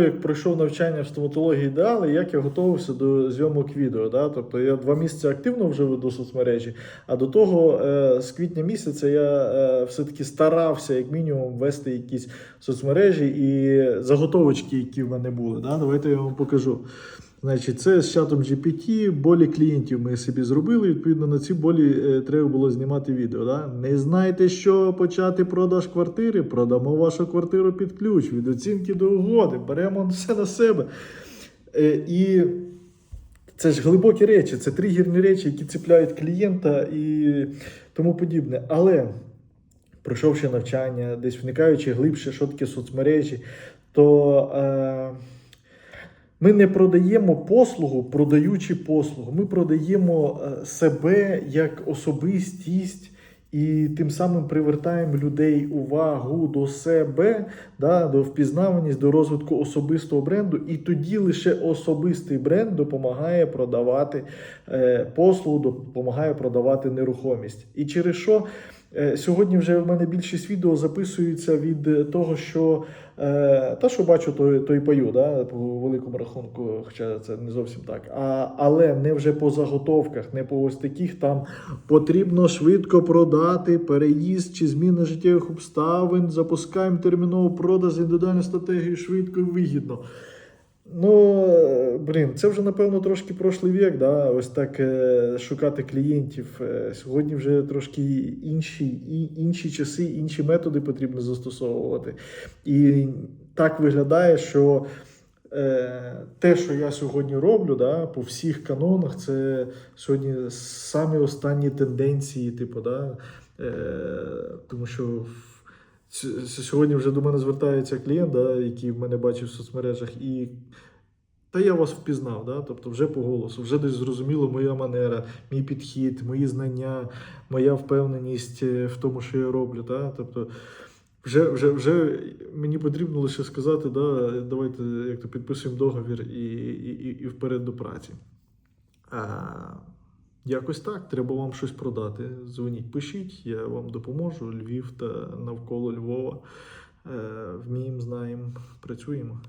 Як пройшов навчання в стоматології ідеали, як я готувався до зйомок відео. Да? Тобто я два місяці активно вже веду соцмережі, а до того е, з квітня місяця я е, все-таки старався, як мінімум, вести якісь соцмережі і заготовочки, які в мене були. Да? Давайте я вам покажу. Значить, це з чатом GPT, болі клієнтів ми собі зробили. Відповідно, на ці болі е, треба було знімати відео. Да? Не знаєте, що почати продаж квартири? Продамо вашу квартиру під ключ, від оцінки до угоди, беремо все на себе. Е, і це ж глибокі речі, це тригерні речі, які цепляють клієнта і тому подібне. Але пройшовши навчання, десь вникаючи глибше, що таке соцмережі, то е, ми не продаємо послугу, продаючи послугу. Ми продаємо е, себе як особистість. І тим самим привертаємо людей увагу до себе, да, до впізнаваність, до розвитку особистого бренду. І тоді лише особистий бренд допомагає продавати е, послугу, допомагає продавати нерухомість. І через що сьогодні вже в мене більшість відео записується від е, того, що е, та, що бачу, то, то і пою, да, по великому рахунку, хоча це не зовсім так. А, але не вже по заготовках, не по ось таких там потрібно швидко продати, переїзд чи зміна життєвих обставин, запускаємо термінову продаж, індивідуальну стратегію швидко і вигідно. Ну, е, блін, це вже напевно трошки прошлий вік, да? ось так е, шукати клієнтів. Е, Сьогодні вже трошки інші, і- інші часи, інші методи потрібно застосовувати. І так виглядає, що те, що я сьогодні роблю, да, по всіх канонах, це сьогодні самі останні тенденції, типу, да, тому що. Сьогодні вже до мене звертається клієнт, да, який в мене бачив в соцмережах, і та я вас впізнав, да? тобто вже по голосу, вже десь зрозуміло моя манера, мій підхід, мої знання, моя впевненість е, в тому, що я роблю. Да? Тобто, вже, вже, вже мені потрібно лише сказати, да, давайте як то підписуємо договір і, і, і вперед до праці. А, якось так, треба вам щось продати. Дзвоніть, пишіть, я вам допоможу. Львів та навколо Львова. Е, вміємо, знаємо, працюємо.